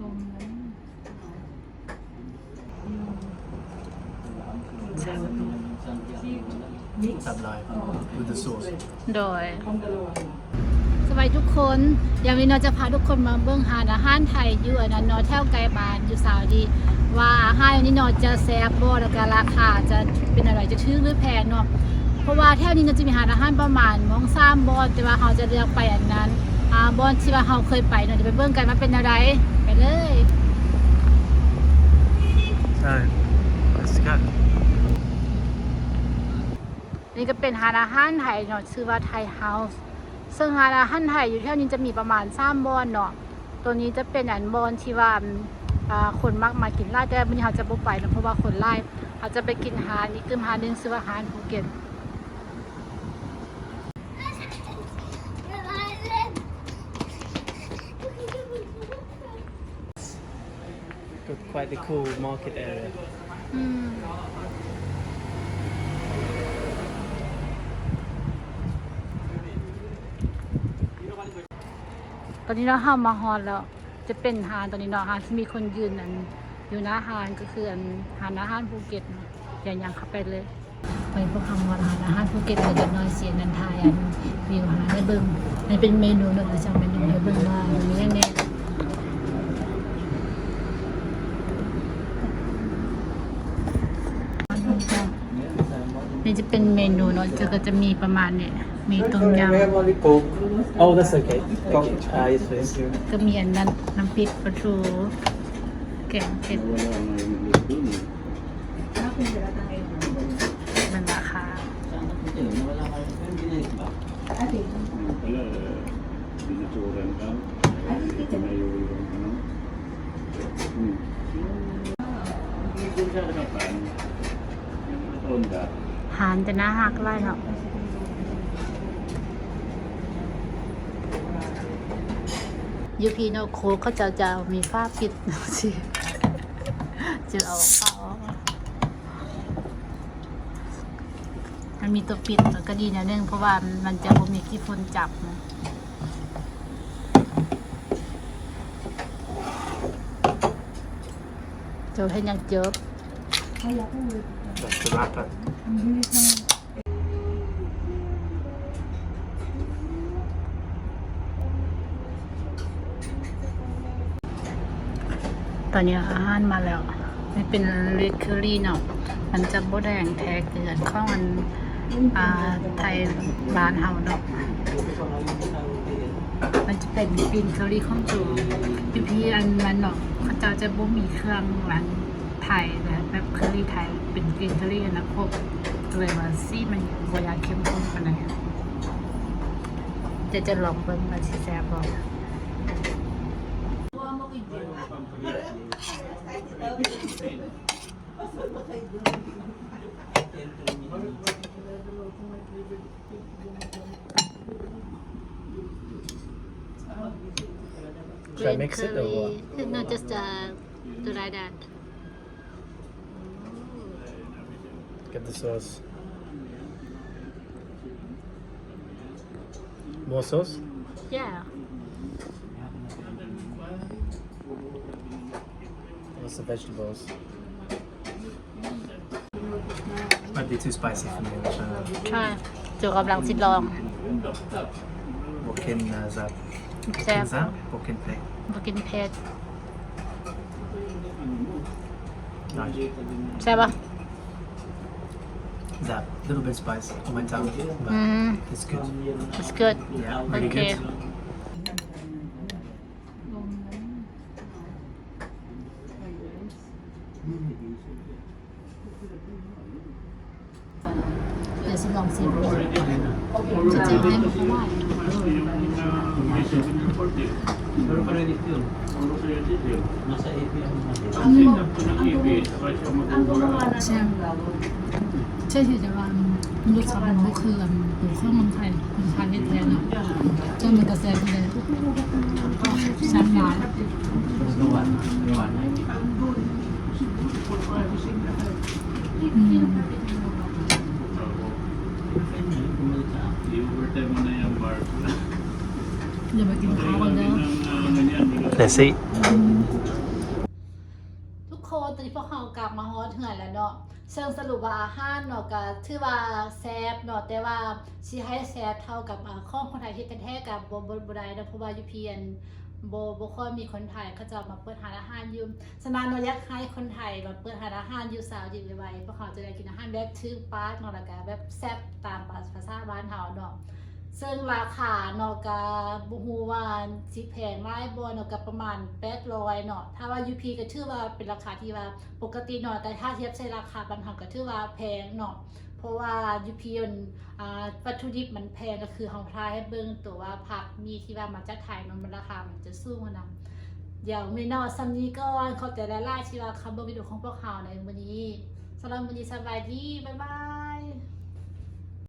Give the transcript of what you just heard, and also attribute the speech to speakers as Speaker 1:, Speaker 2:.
Speaker 1: Tab live with the sauce.
Speaker 2: โดย สวัสดีทุกคนอย่างนี้เราจะพาทุกคนมาเบิ่งหานอาหารไทยอยู่อันนั้นเนอแถวไกลบ้านอยู่สาวดี ว่าอาหารอันนี้เนอจะแซ่บบ่แล้วก็ราคาจะเป็นอะไรจะถูกหรือแพงเนาะเพราะว่าแถวนี้เราจะมีหานอาหารประมาณมองซ้ำบอนแต่ว่าเราจะเลือกไปอันนั้นอ่าบอนที่ว่าเราเคยไปเนาะจะไปเบิ่งกันว่าเป็นอะไรไปเลย
Speaker 1: So, let's go.
Speaker 2: นี่ก็เป็นหานอาหารไทยเนาะชื่อว่าไทยเฮาส์ซึ่งหานอาหารไทยอยู่แถวนี้จะมีประมาณ3บอนเนาะตัวนี้จะเป็นอันบอนที่ว่าอ่าคนมักมากินไล่แต่วันนี้เราจะบ่ไปเนาะเพราะว่าคนไล่เราจะไปกินหานี่คือหาหนึงชื่อว่าหานภูเก็ต
Speaker 1: quite the cool market area.
Speaker 2: ตอนนี้เราเข้ามาฮอนแล้ว จะเป็นหานตอนนี้เนาะหานที่มีคนยืนอันอยู่หน้าหานก็คืออันหานอาหารภูเก็ตอย่างยังเข้าไปเลย ไปพวกคำว่าหานอาหารภูเก็ตเราจะน้อยเสียนันทายอันวิวหานให้เบิ่งมันเป็นเมนูเนาะเราจะเอาเมนูให้เบิ่งว่ามีแน่ๆ นี่จะเป็นเมนูเนาะจะก็จะมีประมาณเนี่ย มีต้มยำ
Speaker 1: only pork. Oh, that's okay. Ah, yes, please.
Speaker 2: ก็มีอันนั้นน้ำพริกปลาทูแกงเผ็ดมันราคาหา นจะน่าหักไล่เนาะยูพีโนโคกเขาจะจะมีฝ้าปิดสิจะเอาฝ้าออกมันมีตัวปิดมันก็ดีนะนึงเพราะว่ามันจะบ่มีขี้ฝุ่นจับนะเจอให้ยังเจอ
Speaker 1: That's the wrapper.
Speaker 2: ตอนนี้อาหารมาแล้วมันเป็นเลดเคอรี่เนาะมันจะโบดแดงแท้เกินข้อมันอ่าไทยร้านเฮาเนาะมันจะเป็นกลิ่นเคอรี่ของตัวพี่พี่อันมันเนาะเขาจ้าจะบ่มีเครื่องหวานไทยนะ แบบเคอรี่ไทย เป็นกลิ่นเคอรี่นะพวกเลยว่าซีมันบ่อยากเข้มข้นปานใดจะจะลองเบิ่งว่าสิแซ่บบ่
Speaker 1: Should I mix it or what?
Speaker 2: what? No, just uh, do like that.
Speaker 1: Get the sauce. More sauce?
Speaker 2: Yeah.
Speaker 1: What's the vegetables? Might be too spicy for me. which I-
Speaker 2: ใช่จูกำลังสิลอง
Speaker 1: Bokin uh, zap.
Speaker 2: แซ่บ
Speaker 1: Bokin zap? Bokin pig.
Speaker 2: มากินเผ็ด
Speaker 1: Nice.
Speaker 2: ใช่ปะ
Speaker 1: Zap. Little bit spicy on my tongue. But
Speaker 2: อืม
Speaker 1: it's good.
Speaker 2: it's good
Speaker 1: Yeah, really
Speaker 2: Okay.
Speaker 1: good.
Speaker 2: 네, เดี๋ยวสิลองสิจะจะให้มัน เขาว่าใช่ที่จะว่าลูกสาวของเขาคืออยู่ข้างมือไทยมืองไทยแท้ๆเนาะจ้ามันกระแสเลยสันหวานอืมเดี๋ยวมากินข้าวกันเด้อ
Speaker 1: Let's eat.
Speaker 2: อนนี้พวกเรากลับมาฮอดเหือนแล้วเนาะเชิงสรุปว่าอาหารเนาะก็ถือว่าแซ่บเนาะแต่ว่าสิให้แซ่บเท่ากับอ่าของคนไทยที่กันแท้กับบ่บ่บ่ได้เนาะเพราะว่าอยู่เพียนโบ่บ่ค่อยมีคนไทยเขาจะมาเปิดร้าอาหารอยู่ฉะนั้นเราอยากให้คนไทยมาเปิดร้าอาหารอยู่ซาวดีไวๆพวกเขาจะได้กินอาหารแบบถึงปากเนาะแล้วก็แบบแซ่บตามภาษาบ้านเฮาเนาะ เซึ่งราคาเนาะกะบุฮูวาสิแพงหลายบ่เนาะกะประมาณ800เนาะถ้าว่า UP ก็ถือว่าเป็นราคาที่ว่าปกติเนาะแต่ถ้าเทียบใช้ราคาบ้านเฮาก็ถือว่าแพงเนาะเพราะว่า UP มันอ่าวัตถุดิบมันแพงก็คือเฮาทายให้เบิ่งตัวว่าผักมีที่ว่ามาจากไทยเนาะมันราคามันจะสูงอะนะเดี๋ยวมีเนาะซัมนี้ก่อนขอบใจหลายๆที่ว่าคำเบิ่งวิดีโอของพวกเฮาในมื้อนี้สำหรับมื้อนี้สบายดีบ๊ายบาย